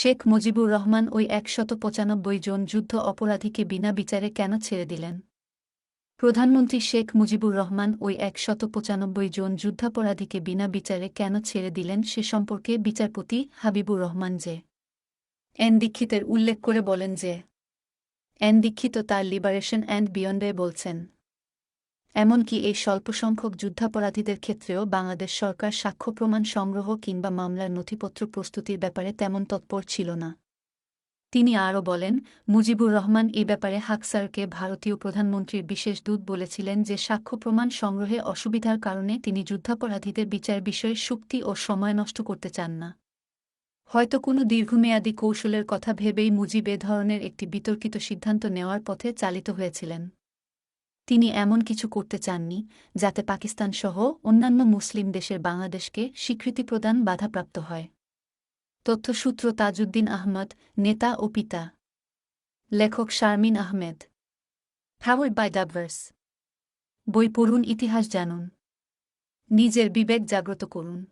শেখ মুজিবুর রহমান ওই একশত পঁচানব্বই জন যুদ্ধ অপরাধীকে বিনা বিচারে কেন ছেড়ে দিলেন? প্রধানমন্ত্রী শেখ মুজিবুর রহমান ওই একশত পঁচানব্বই জন যুদ্ধাপরাধীকে বিনা বিচারে কেন ছেড়ে দিলেন সে সম্পর্কে বিচারপতি হাবিবুর রহমান যে এন দীক্ষিতের উল্লেখ করে বলেন যে, এন দীক্ষিত তার লিবারেশন অ্যান্ড বিয়ন্ডে বলছেন এমনকি এই স্বল্প সংখ্যক যুদ্ধাপরাধীদের ক্ষেত্রেও বাংলাদেশ সরকার সাক্ষ্য প্রমাণ সংগ্রহ কিংবা মামলার নথিপত্র প্রস্তুতির ব্যাপারে তেমন তৎপর ছিল না। তিনি আরও বলেন, মুজিবুর রহমান এ ব্যাপারে হাকসারকে ভারতীয় প্রধানমন্ত্রীর বিশেষ দূত বলেছিলেন যে সাক্ষ্য প্রমাণ সংগ্রহে অসুবিধার কারণে তিনি যুদ্ধাপরাধীদের বিচার বিষয়ে শক্তি ও সময় নষ্ট করতে চান না। হয়তো কোনো দীর্ঘমেয়াদী কৌশলের কথা ভেবেই মুজিব এ ধরনের একটি বিতর্কিত সিদ্ধান্ত নেওয়ার পথে চালিত হয়েছিলেন। তিনি এমন কিছু করতে চাননি যাতে পাকিস্তানসহ অন্যান্য মুসলিম দেশের বাংলাদেশকে স্বীকৃতি প্রদান বাধাপ্রাপ্ত হয়। তথ্যসূত্র তাজউদ্দিন আহমদ, নেতা ও পিতা। লেখক Sharmin Ahmed. Powered by Dubverse বই পড়ুন, ইতিহাস জানুন। নিজের বিবেক জাগ্রত করুন।